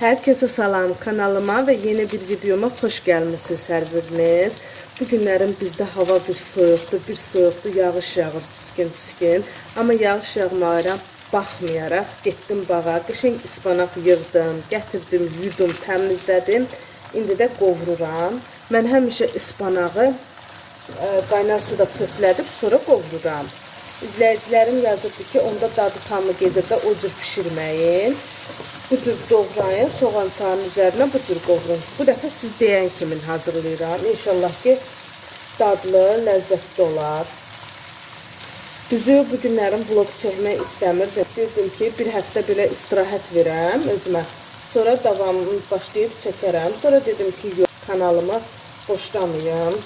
Herkese salam kanalıma ve yeni bir videoma hoş gelmişsiniz her biriniz. Bu günlerin bizde hava bir soyuqdur, bir soyuqdur, yağış yağır çiskin çiskin. Ama yağış yağmayara baxmayaraq getdim bağa, qəşəng ispanaq yığdım, gətirdim, yudum, təmizlədim. İndi də qovururam. Mən həmişə ispanağı e, qaynar suda pöhlədib sonra qovururam. İzləyicilərim yazıbdı ki, onda dadı tamı gedir də o cür bişirməyin. Bu cür doğrayın, soğan çağının üzərinə bu cür qovurun. Bu dəfə siz deyən kimi hazırlayıram. İnşallah ki, dadlı, ləzzətli olar. Düzü bu günlərin vlog çəkmək istəmirdim. İstəyirdim ki, bir həftə belə istirahət verəm özümə. Sonra davamını başlayıb çəkərəm. Sonra dedim ki, yox, kanalımı boşlamayım.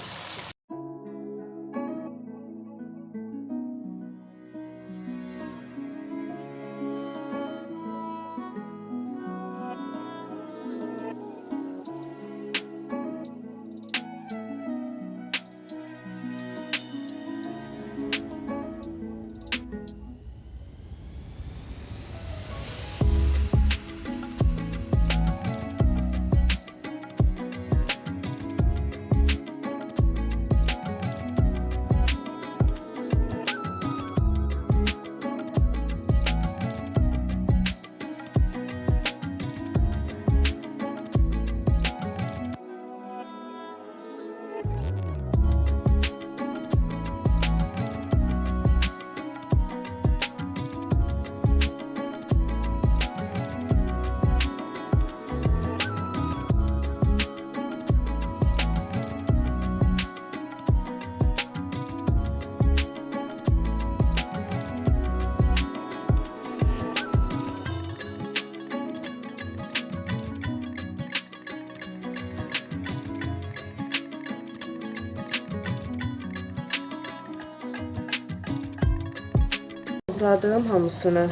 Doğradım hamısını.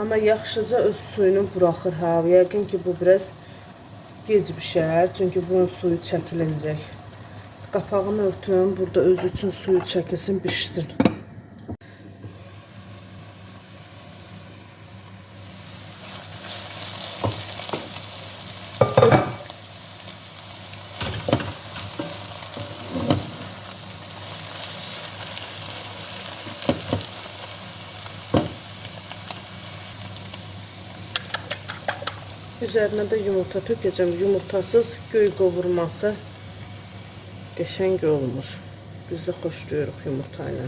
Amma yaxşıca öz suyunu buraxır ha. Yəqin ki, bu biraz gec bişər, çünki bunun suyu çəkilinəcək. Qapağını örtüm, burada öz üçün suyu çəkilsin, bişsin. Üzərinə də yumurta tökəcəm. Yumurtasız göy qovurması qəşəng olmuş. Biz də xoşlayırıq yumurta ilə.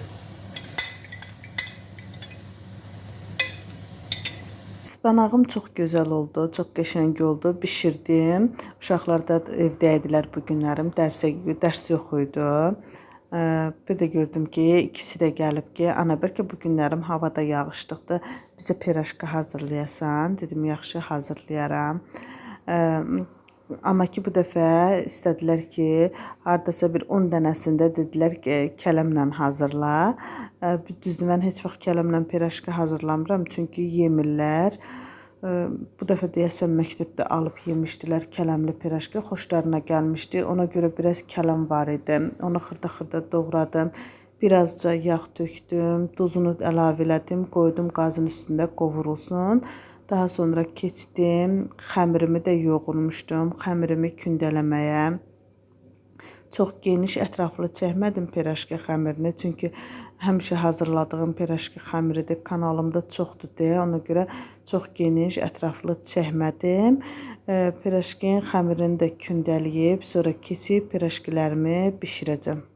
Ispanağım çox gözəl oldu, çox qəşəng oldu. Bişirdim. Uşaqlar da evdə idilər bu günlərim. Dərsə dərs yox idi. Bir də gördüm ki, ikisi də gəlib ki, ana bəlkə bu günlərim havada yağışlıqdır. Bizə piraşka hazırlayasan. Dedim, yaxşı hazırlayaram. Amma ki bu dəfə istədilər ki, hardasa bir 10 dənəsində dedilər ki, kələmlə hazırla. Düzdür, mən heç vaxt kələmlə piraşka hazırlamıram, çünki yemirlər. Bu dəfə deyəsən məktəbdə alıb yemişdilər kələmli piraşka, xoşlarına gəlmişdi. Ona görə biraz kələm var idi. Onu xırda-xırda doğradım. Birazca yağ tökdüm, duzunu əlavə elədim, qoydum qazın üstündə qovurulsun. Daha sonra keçdim, xəmirimi də yoğurmuşdum, xəmirimi kündələməyə. Çox geniş, ətraflı çəkmədim piraşka xəmirini, çünki həmişə hazırladığım piraşka xəmiridir. Kanalımda çoxdur deyə, ona görə çox geniş, ətraflı çəkmədim. E, Piraşkin xəmirini də kündələyib, sonra keçib piraşkilərimi bişirəcəm.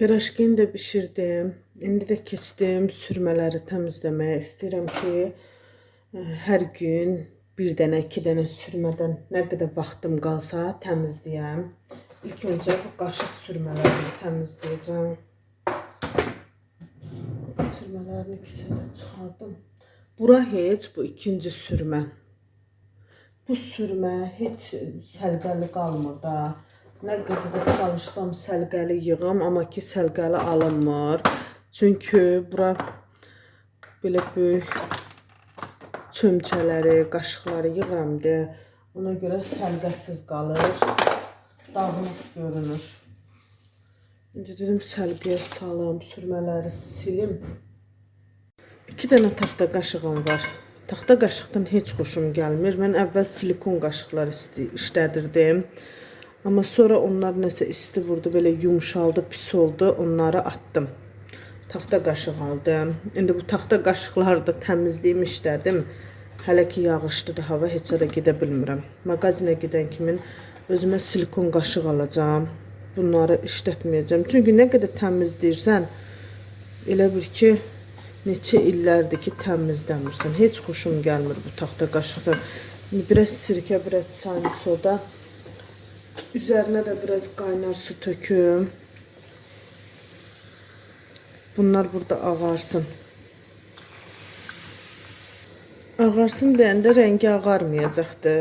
Piraşkini də bişirdim. İndi də keçdim sürmələri təmizləməyə. İstəyirəm ki, ə, hər gün bir dənə, iki dənə sürmədən nə qədər vaxtım qalsa təmizləyəm. İlk öncə bu qaşıq sürmələrini təmizləyəcəm. Sürmələrin ikisini də çıxardım. Bura heç bu ikinci sürmə. Bu sürmə heç səlqəli qalmır da. Nə qədər də çalışsam səlqəli yığam, amma ki səlqəli alınmır. Çünki bura belə böyük çömçələri, qaşıqları yığıram deyə ona görə səlqəsiz qalır. Dağınıq görünür. İndi dedim səlqəyə salım, sürmələri silim. İki dənə taxta qaşığım var. Taxta qaşıqdan heç xoşum gəlmir. Mən əvvəl silikon qaşıqlar işlədirdim. Amma sonra onlar nəsə isti vurdu, belə yumşaldı, pis oldu. Onları atdım. Taxta qaşıq aldım. İndi bu taxta qaşıqları da təmizləyim, işlədim. Hələ ki yağışlıdır hava, heç yerə gedə bilmirəm. Mağazinə gedən kimi özümə silikon qaşıq alacağam. Bunları işlətməyəcəm. Çünki nə qədər təmizləyirsən, elə bir ki neçə illərdir ki təmizləmirsən. Heç xoşum gəlmir bu taxta qaşıqdan. Biraz sirkə, biraz çay soda. Üzərinə də biraz qaynar su töküm. Bunlar burada ağarsın. Ağarsın deyəndə rəngi ağarmayacaqdı.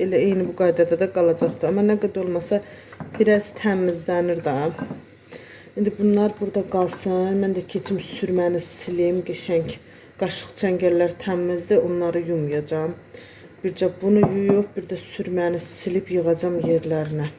Elə eyni bu qaydada da qalacaqdı. Amma nə qədər olmasa biraz təmizlənir də. İndi bunlar burada qalsın. Mən də keçim sürməni silim, qəşəng qaşıq çəngəllər təmizdir. Onları yumayacağam. Bircə bunu yuyub, bir də sürməni silib yığacağam yerlərinə.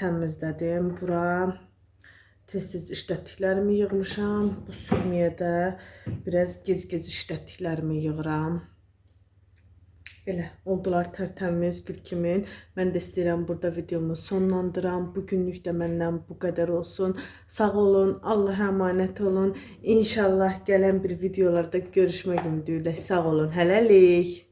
Təmizlədim. Bura tez-tez işlətdiklərimi yığmışam. Bu sürməyə də biraz gec-gec işlətdiklərimi yığıram. Belə oldular tərtəmiz gül kimi. Mən də istəyirəm burada videomu sonlandıram. Bu günlük də məndən bu qədər olsun. Sağ olun, Allaha əmanət olun. İnşallah gələn bir videolarda görüşmək ümidi ilə. Sağ olun. Hələlik.